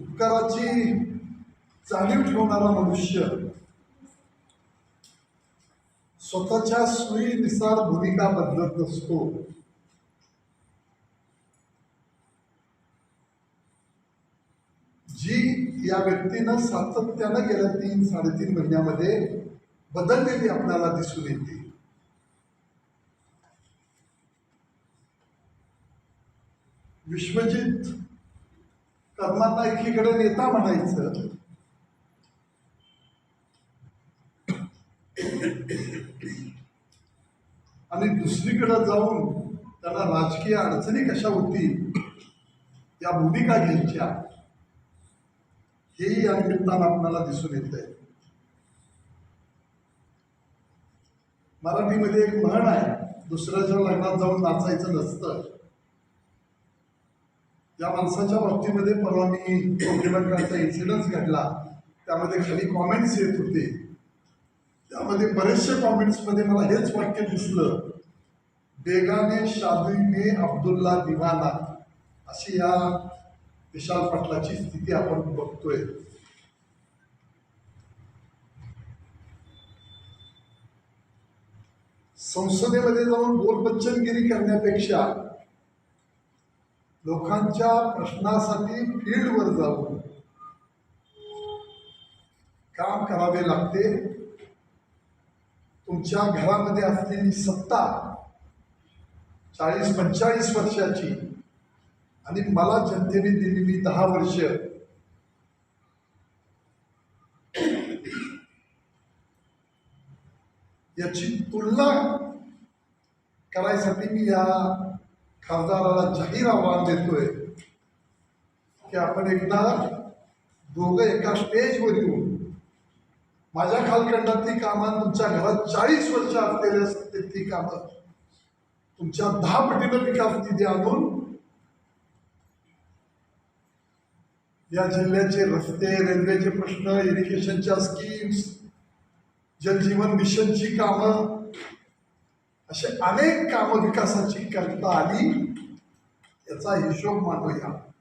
उपकाराची जाणीव ठेवणारा मनुष्य स्वतःच्या सुईनुसार भूमिका बदलत नसतो जी या व्यक्तीनं सातत्यानं गेल्या तीन साडेतीन महिन्यामध्ये बदललेली आपल्याला दिसून येते. विश्वजित कर्मांना एकीकडे नेता म्हणायचं. आणि दुसरीकडे जाऊन त्यांना राजकीय अडचणी कशा होतील या भूमिका घ्यायच्या हेही या निमित्तानं आपल्याला दिसून येत आहे मराठीमध्ये एक म्हण आहे दुसऱ्याच्या लग्नात जाऊन नाचायचं नसतं. या माणसाच्या बाबतीमध्ये परवा मी कोकणकांचा इन्सिडन्स घडला त्यामध्ये खाली कॉमेंट्स येत होते. त्यामध्ये बरेचसे कॉमेंट्समध्ये मला हेच वाक्य दिसलं. बेगाने शादीने अब्दुल्ला दिवाना अशी या विशाल पाटलाची स्थिती आपण बघतोय. संसदेमध्ये जाऊन बोलबच्चनगिरी करण्यापेक्षा लोकांच्या प्रश्नासाठी फील्डवर जाऊन काम करावे लागते. तुमच्या घरामध्ये असलेली सत्ता चाळीस पंचेचाळीस वर्षाची आणि मला जनतेने दिलेली दहा वर्ष याची तुलना करायसाठी मी या खासदाराला जाहीर आव्हान देतोय की आपण एकदा दोघं एका स्टेजवर येऊन माझ्या कालखंडातली कामं तुमच्या घरात चाळीस वर्ष असलेल्या असतील ती कामं तुमच्या दहा पटीनं विकास निधी आणून या जिल्ह्याचे रस्ते रेल्वेचे प्रश्न इरिगेशनच्या स्कीम्स जलजीवन मिशनची कामं असे अनेक कामं विकासाची करता आली याचा हिशोब मांडूया.